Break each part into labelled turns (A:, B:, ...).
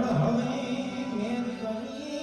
A: હળહળી મેર કરી.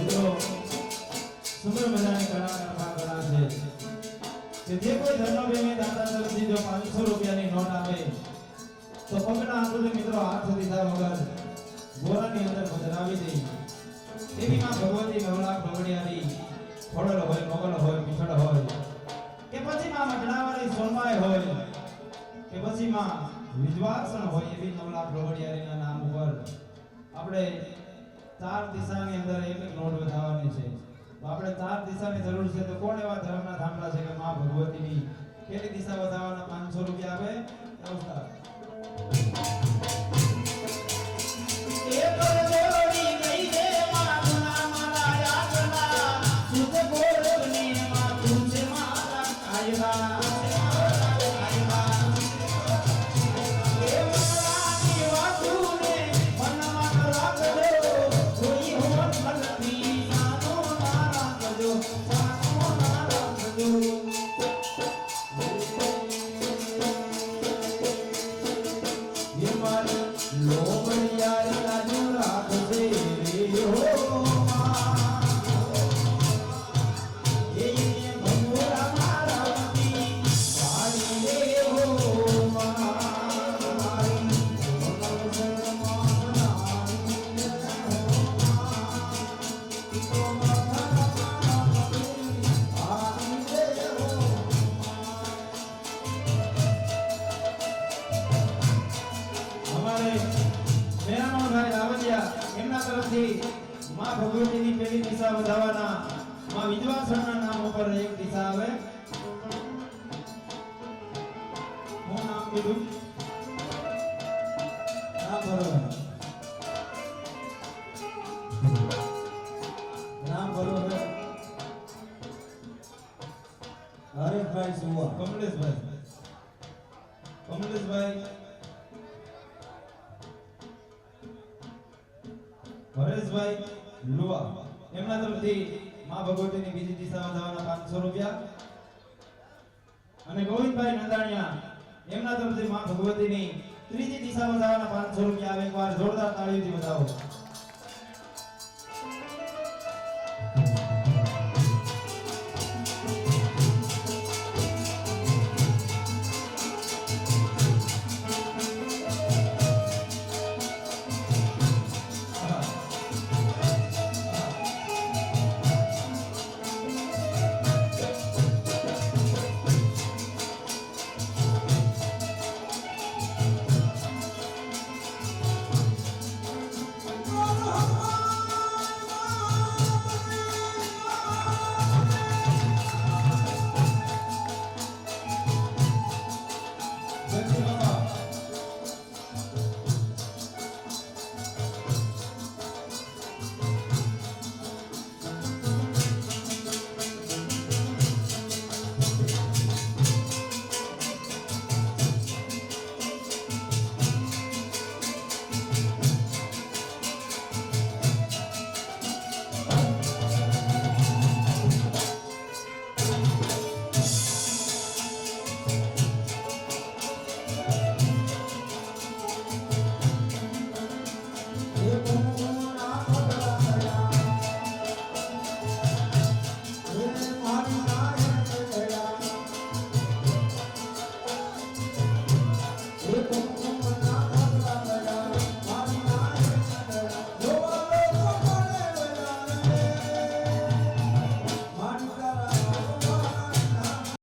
A: મિત્રો સુંદર મજાની હોય, મોગલ હોય પીછળ હોય. હોય, કે પછી માં હોય એવી નવલા ભગડિયારીના નામ ઉપર આપણે ચાર દિશાની અંદર એક એક નોટ વધારવાની છે. આપણે ચાર દિશાની જરૂર છે તો કોણ એવા ધર્મના થાંભલા છે કે માં ભગવતીની? કેટલી દિશા વધારવાના? પાંચસો રૂપિયા આપે નમસ્કાર. કીધું? બરોબર.
B: હરેશભાઈ સુવા
A: કમલેશભાઈ. કમલેશભાઈ. હરેશભાઈ લુવા એમના તરફથી બીજી દિશામાં જવાના પાંચસો રૂપિયા. અને ગોવિંદભાઈ નંદાણીયા. એમના તરફથી માં ભગવતીની ત્રીજી દિશામાં જવાના પાંચસો રૂપિયા આવે. એકવાર જોરદાર તાળીઓથી વધાવો